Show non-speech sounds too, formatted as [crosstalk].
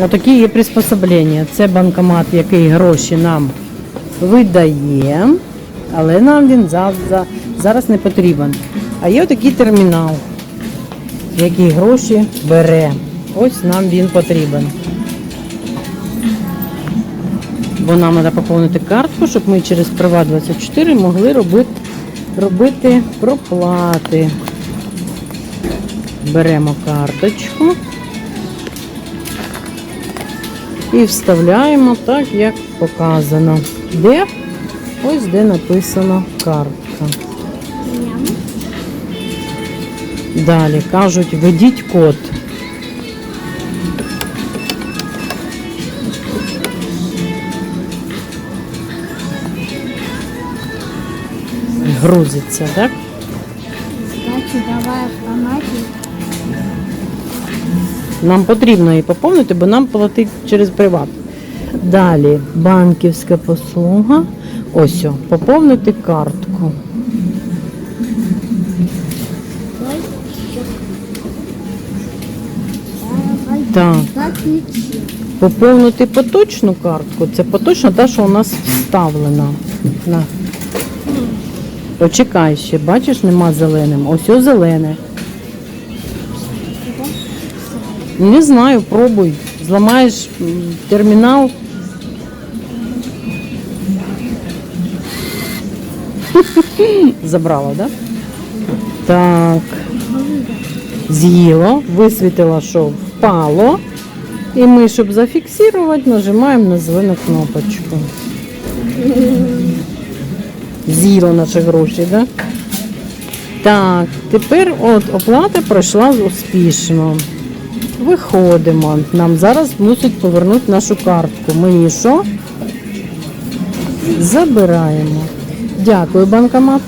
Отакі є приспособлення. Це банкомат, який гроші нам видає, але нам він за- за- зараз не потрібен. А є отакий термінал, який гроші бере. Ось нам він потрібен. Бо нам треба поповнити картку, щоб ми через Приват24 могли робити, робити проплати. Беремо карточку і вставляємо так, як показано. Де? Ось де написано картка. Далі кажуть, введіть код. Грузиться, так? Значит, давай автомате. Нам потрібно її поповнити, бо нам платить через приват. Далі банківська послуга. Ось, о, поповнити картку. Так, поповнити поточну картку. Це поточна та, що у нас вставлена. На. Почекай ще, бачиш, нема зеленим. Ось о зелене. Не знаю, пробуй. Зламаєш термінал. [laughs] Забрала, так? Да? Так. З'їло, висвітила, що впало. І ми, щоб зафіксувати, нажимаємо на зелену кнопочку. З'їло наші гроші, так? Да? Так, тепер от оплата пройшла успішно. Виходимо. Нам зараз мусять повернути нашу картку. Ми її що? Забираємо. Дякую, банкомат.